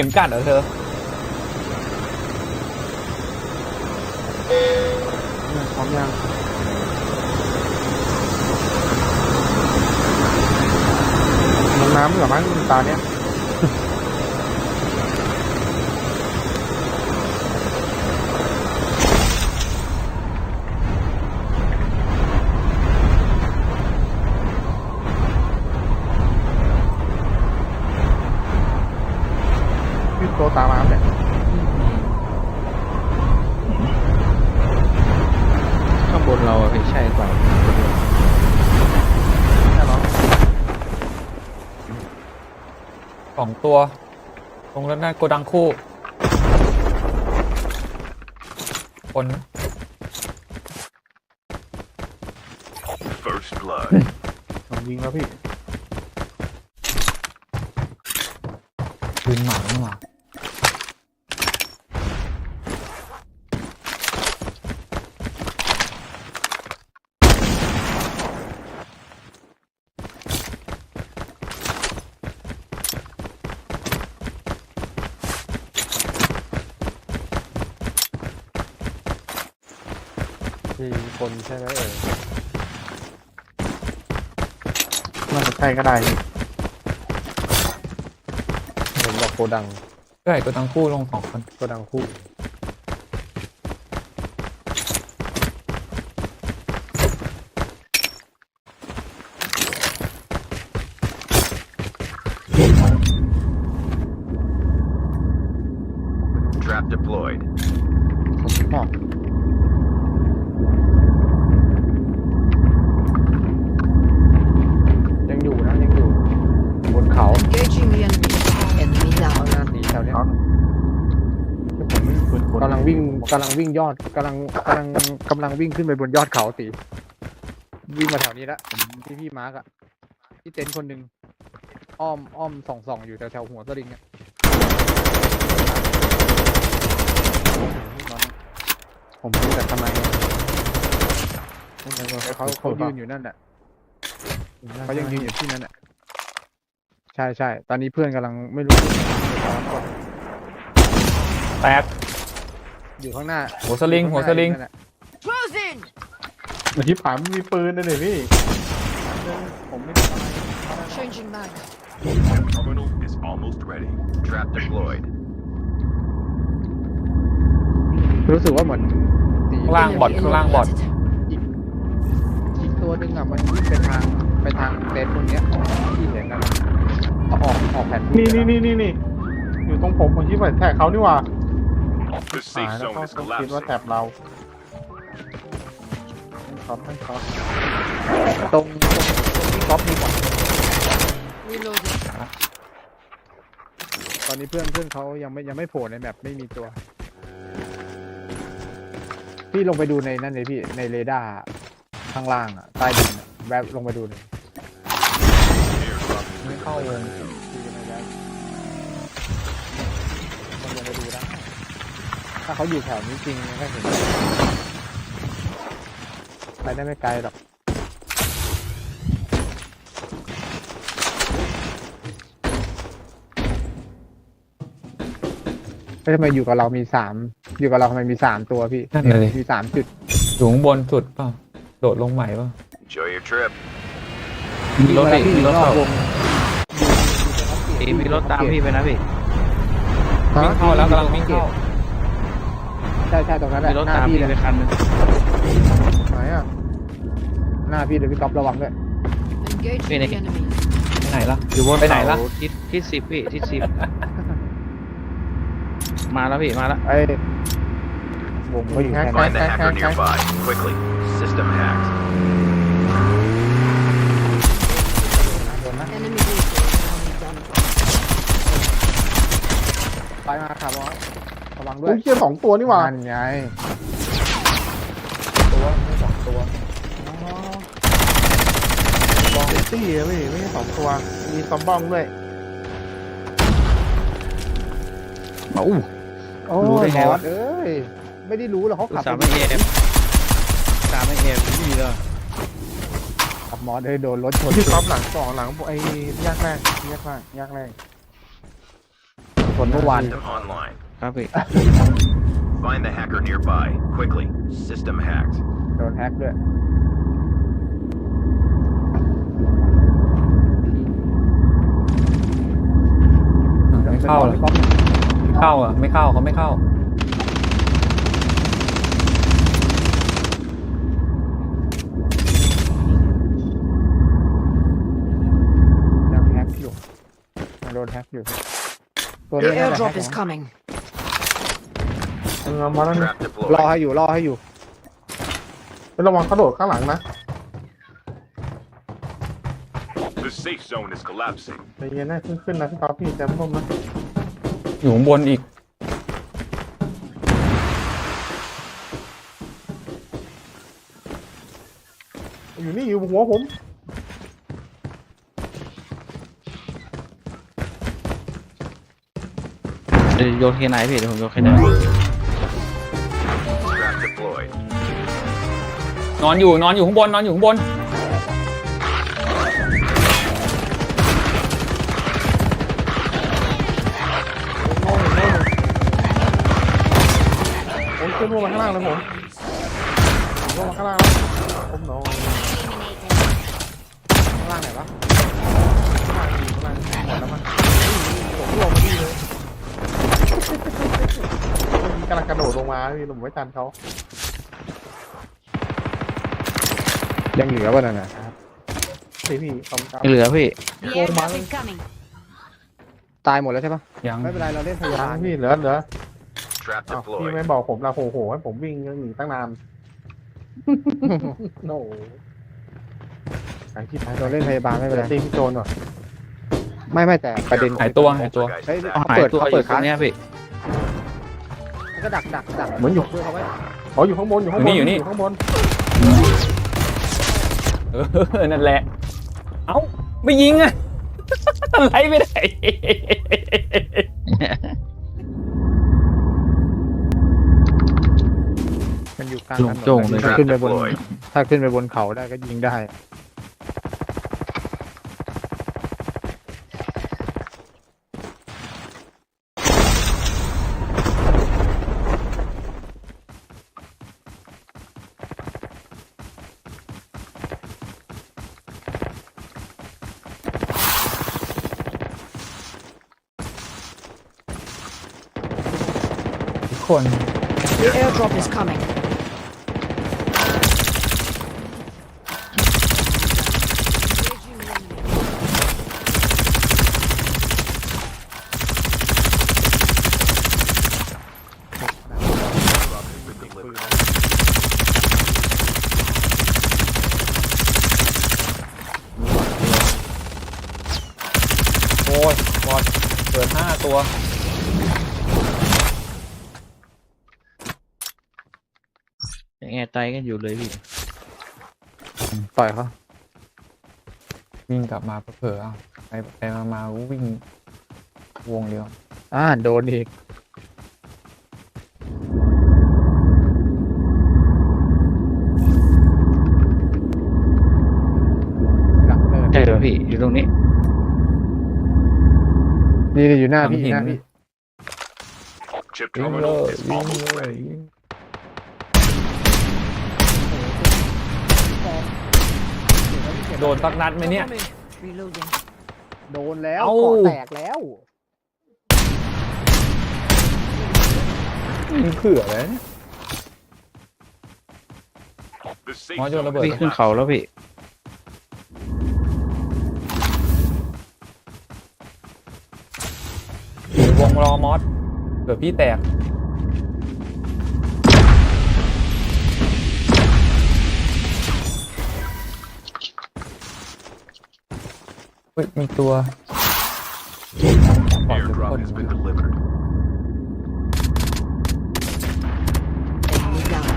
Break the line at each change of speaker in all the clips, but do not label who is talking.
ข็มกัดเหรอเธอ
พร้อมยังน้ำเหรอมั้งตาเนี้ย พี่โตตามมาเนี่ยข้างบนเราอะพี่ใช่กว่าใช่หรอ
สองตัว ตรงนั้นน่าโกดังคู่ คน
First blood.
ผมยิงแล้วพี่
ยืนหมานี่หว่า
มีคนใช่ไหมเอ่ยน่าจะใช่ก็ได้พี่ผมบอกโกดัง
ใช่โกดังคู่ลงสองคน
โกดังคู่
Trap deployed.
ผมบอกยังอยู่นะยังอยู่บนเขา
Engaging the enemy. Enemy
ข้าง
down.
หน้าสีแถวเนี้ยผมไม่มีปืนกำลัง วิ่งกำลังวิ่งยอดกำลังกำลังกำลังวิ่งขึ้นไปบนยอดเขาตีวิ่งมาแถวนี้แล้วผมที่พี่มาร์กอะที่เต็นท์คนหนึ่งอ้อมอ้อมส่องส่องอยู่แถวแถวหัวสลิงอะผมรู้แต่ทำไมเขาเขายืนอยู่นั่นแหละเขายังยืนอยู่ที่นั่นแหละใช่ใช่ตอนนี้เพื่อนกำลังไม่รู้
แตก
อยู่ข้างหน้า
หัวสลิงหัวสลิง
นั่นแหะ
Close in.
เมื่อกี้ผามมีปืนนะเลยพี่ผมไม่ได้ทำอะไร
Changing mag.
Terminal is almost ready. Trap deployed.
รู้สึกว่าเหมือนตี
ข้างล่างบอดข้างล่างบอด
อีกตัวหนึ่งอะมันวิ่งไปทางไปทางเต็นท์ตรงเนี้ยที่เห็นกันอะเอาออกออกแผ่น
นี่นี่นี่นี่นี่อยู่ตรงผมผมคิดว่าแท็กเขานี่หว่า
The
หาย
safe
แล้ว
zone
ก็
is
คิดว่า
collapsing.
แท็บเราช็อตช็อต
ตรงตรงตรงที่ก๊อฟมีก่อน
Reloading.
ตอนนี้เพื่อนเพื่อนเขายังไม่ยังไม่โผล่ในแมปไม่มีตัว พี่ลงไปดูในนั่นเลยพี่ในเรดาร์ข้างล่างอะใต้ดินอะแวบลงไปดูเลย
Airdrop
ไม่เข้าวง
ดูในแวบคนลงไปดูได้ ถ้าเขาอยู่แถวนี้จริงก็เห็นไปได้ไม่ไกลหรอกแล้วทำไมอยู่กับเรามีสามอยู่กับเราทำไมมีสามตัวพี่
นั่นเลย
มีสามจุด
อยู่ข้างบนสุดเปล่าโดดลงใหม่เปล่า
Enjoy your trip.
มีรถพี่มีรถ
นอ
เข้าก
วง
พี่มีรถตามพี่ไปนะพี่
วิ่งเข้าแล้วกำลังวิ่งเข้า
ใช่ใช่ตรงนั้นแห
มี
ละ
รถ
หน้า
ตาม
พี่
พี่
เลย
ไปคันหนึง
ไหนอะหน้าพี่เลยพี่ก๊อฟระวังด้วย
Engaging the enemy.
ไปไหนล่ะ
อยู่บน
ไปไหนล่ะ
เขาทิศทิศสิบพี่ทิศสิบมาแล้วพี่มาแล้ว
ไอ้วงก็อยู่แค่นั้น
Find the hacker nearby. Quickly. System hacked.
Enemy vehicle. Enemy done.
ไปมาครับบอส ระวังด้ว
โอ้
ย
ยเชี่ยสองตัวนี่หว่า
นั่นไง
ตัวไม่สองตัว
บองตี้อะพี่ไม่ใช่สองตัว มีซัมบ้องด้วย
มาอู้
โอ้
รู้ได้
ย
ไง
บอ
วะ
สเอ้ย ไม่ได้รู้หรอกเขา
อุต
ขับ
สาห์ไม่เอฟตามไม่เอฟนี่เลย
ขับมอสเลยโดนรถชน
ที่ก๊อฟหลังสองหลังไอ้แยกแรกแยกแรกแยกแรก
ชนเมื่อวาน
System online.
ครับพี่
Find the hacker nearby. Quickly. System hacked.
โดนแฮกด้วย
ไม่เข้าเหรอไม่เข้าอะไม่เข้าเขาไม่เข้า
ยังแฮกอยู่ยังโดนแฮกอยู่ ตัว
The
นี้น่าจะแฮ
airdrop
ก
is coming.
เออมาแล้วนะ
Trap
รอ
deployed.
ให้อยู่รอให้อยู่
เป็นระวังเขาโดดข้างหลังนะ
The safe zone is collapsing.
ใจเย็นนะขึ้นขึ้นนะพี่ก๊อฟพี่แจมร่มนะ
อยู่ข้างบนอีก
อยู่นี่อยู่หัวผม
เดี๋ยวโยนแค่ไหนพี่เดี๋ยวผมโยนแค่ไหน
Trap
นอนอยู่นอนอยู่ข้างบนนอนอยู่ข้างบน
โอ้ยขึ้นลงมาข้างล่างเลยผมลงมาข้างล่างแล้วผมนอน
ข้างล่างไหนวะ
ข้างล่างหมดแล้วมั้งผมลงมาดีเลยมันกำลังกระโดดลงมาพี่ผมไม่ทันเขา
ยังเหลือป่ะนั่นน่ะ
พี่พี่คำกำ
ไม่เหลือพี่
The
Oh,
airdrop
man.
is coming.
ตายหมดแล้วใช่ปะ
ยัง
ไม่เป็นไรเราเล่นพ
ยั
ยางน
พี่เหลือเหลือ
Trap
อ้าวพี่
deployed.
ไม่บอกผมละโหโหให้ผมวิ่งหนีตั้งนานโน่ไอ้ที่ไป
เราเล่นพยาบาลไม่เป็นไร
ตีพี่โจนเหรอ
ไม่ไม่แต่ประเด็น
หายตัวหายตัว
Poltergeist
เฮ้ย
is
เอา
เขา
หาย
เปิด
ตัว
เขา
อ
เปิ
ยู่
ด
ตรงเนี้ยพี่
มันก็ดักดักดัก
เหมือนอยู่
เพื่อเขาไว้
อ๋ออยู่ข้างบนอยู่ข้างบน
อยู่นี่อยู่นี่
ข้างบน
เออ นั่นแหละ เอ้า ไม่ยิงอะอะไรไม่ได้
มันอยู่กลาง
โล่งโจ้งเลย
ถ้า
Trap
ขึ้นไปบน
deployed.
ถ้าขึ้นไปบนเขาได้ก็ยิงได้
ทุกคน
The airdrop is coming. Engaging the enemy.
Drop has been delivered.
โอ้ยบอดเกิดห้าตัว
งไงตายกันอยู่เลยพี่
ปล่อยเขา
วิ่งกลับมาเผลอๆเอาไปไปมามาวิ่งวงเดียว
อ่าโดนอีกหลังเนิน
ใช่เหรอพี่อยู่ตรงนี้
นี่นี่อยู่หน้าพี่
หลังหิน
หน้าพี่
Chip
วิ่งเล
terminal
ย
is
วิ่ง
almost
เลย
ready.
โดนสักนัดไหมเนี่ย
Reloading.
โดนแล้ว
เอ้า
เกาะแตกแล้ว
ยิงเผื่อเลยเนี่ย
The safe
Module
zone
ระเบิด
พี่
is
ขึ้นเขาแล้วพี่
อยู่วงรอมอสเผื่อพี่แตก ฮ้ยมีตัวปล่อยทุกคน
Airdrop has been delivered.
Enemy down.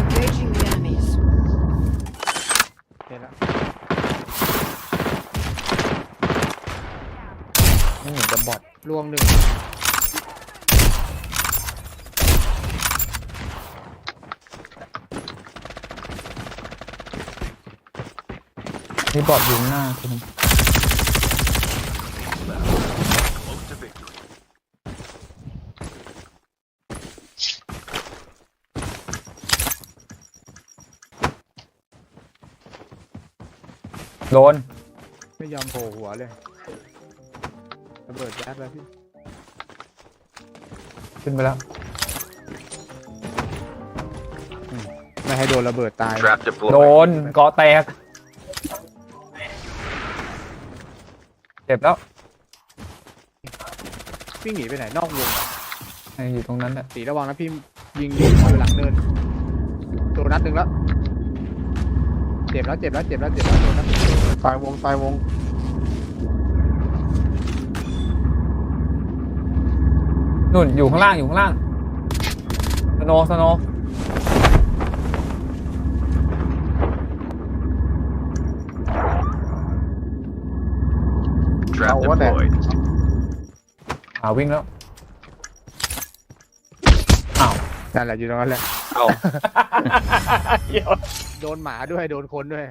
Engaging the enemies.
เห็นแล้ว
นี่เหมือนจะบอด
รวมหนึ่ง
นี่บอดอยู่ข้างหน้าคุณ ดน
ไม่ยอมโผล่หัวเลยระเบิดยัดแล้วพี่
ขึ้นไปแล้ว
ไม่ให้โดนระเบิดตาย
Trap
โด
deployed.
นเกาะแตก เจ็บแล้ว
วิ่งหนีไปไหนนอกวง
ไอ้อยู่ตรงนั้นแหละ
ตีระวังนะพี่ยิงยิงอยู่หลังเนินตัวนัดหนึ่งแล้วเจ็บแล้วเจ็บแล้วเจ็บแล้วเจ็บแล้วตัวนัดนึ่ง
ตายวงตายวง
นู่นอยู่ข้างล่างอยู่ข้างล่างสโนสโนว์
Trap
Oh, what the-
deployed.
อ่าวิ่งแล้วอ้าว
นั่นแหละอยู่ตรงนั้นแหละ
เอ้า
โดนหมาด้วยโดนคนด้วย